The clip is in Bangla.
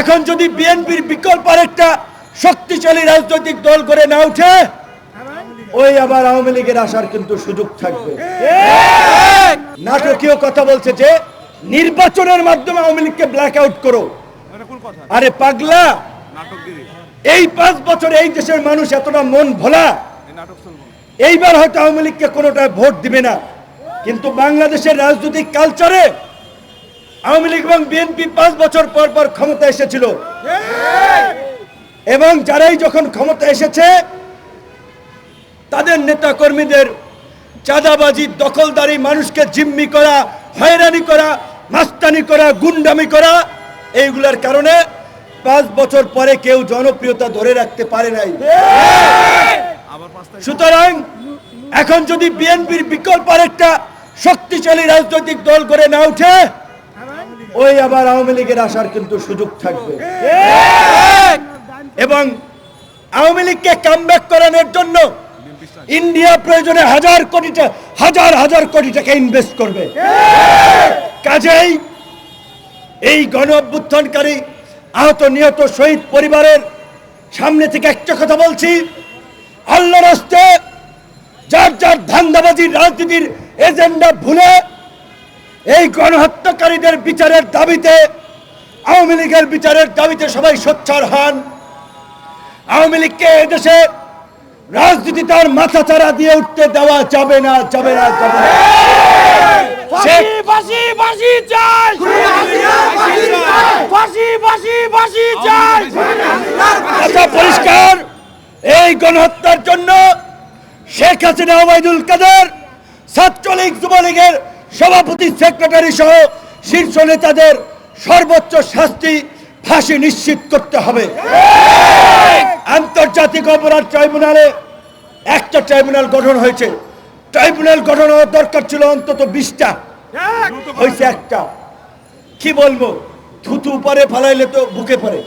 এখন যদি বিএনপির বিকল্প একটা শক্তিশালী রাজনৈতিক দল করে না উঠে ওই আবার আওয়ামী লীগের আসার কিন্তু সুযোগ থাকবে। নাটকীয় কথা বলছে যে, নির্বাচনের মাধ্যমে আওয়ামী লীগকে ব্ল্যাক আউট করো। আরে পাগলা, এই পাঁচ বছর এই দেশের মানুষ এতটা মন ভোলা, এইবার হয়তো আওয়ামী লীগকে কোনোটা ভোট দিবে না। কিন্তু বাংলাদেশের রাজনৈতিক কালচারে আওয়ামী লীগ এবং বিএনপি পাঁচ বছর পর পর ক্ষমতা এসেছিল। এবং যারাই যখন ক্ষমতা এসেছে, তাদের নেতা কর্মীদের চাঁদাবাজি, দখলদারি, মানুষকে জিম্মি করা, হয়রানি করা, মাস্তানি করা, গুন্ডামি করা, এইগুলার কারণে পাঁচ বছর পরে কেউ জনপ্রিয়তা ধরে রাখতে পারে নাই। সুতরাং এখন যদি বিএনপির বিকল্প একটা শক্তিশালী রাজনৈতিক দল করে না উঠে ওই আবার আওয়ামী লীগের আসার কিন্তু সুযোগ থাকবে। এবং আওয়ামী লীগকে কামব্যাক করানোর জন্য ইন্ডিয়া প্রয়োজনে হাজার কোটি হাজার হাজার কোটি টাকা ইনভেস্ট করবে। কাজেই এই গণ অভ্যুত্থানকারী, আহত, নিহত, শহীদ পরিবারের সামনে থেকে একটা কথা বলছি। আল্লাহ রাস্তে যার যার ধান্দাবাজির, রাজনীতির এজেন্ডা ভুলে এই গণহত্যাকারীদের বিচারের দাবিতে আওয়ামী লীগের বিচারের দাবিতে সবাই সোচ্চার হন। আওয়ামী লীগকে এদেশে রাজনীতি তার মাথা চারা দিয়ে উঠতে দেওয়া যাবে না যাবে না যাবে না। কথা পরিষ্কার। এই গণহত্যার জন্য শেখ হাসিনা ওবায়দুল কাদের ছাত্রলীগ যুবলীগের সভাপতি সেক্রেটারি সহ শীর্ষ নেতাদের সর্বোচ্চ শাস্তি ফাঁসি নিশ্চিত করতে হবে। আন্তর্জাতিক অপরাধ ট্রাইব্যুনালে একটা ট্রাইব্যুনাল গঠন হয়েছে। ট্রাইব্যুনাল গঠন হওয়ার দরকার ছিল অন্তত বিশটা। হয়েছে একটা। কি বলব? থুতু পরে ফালাইলে তো বুকে পড়ে।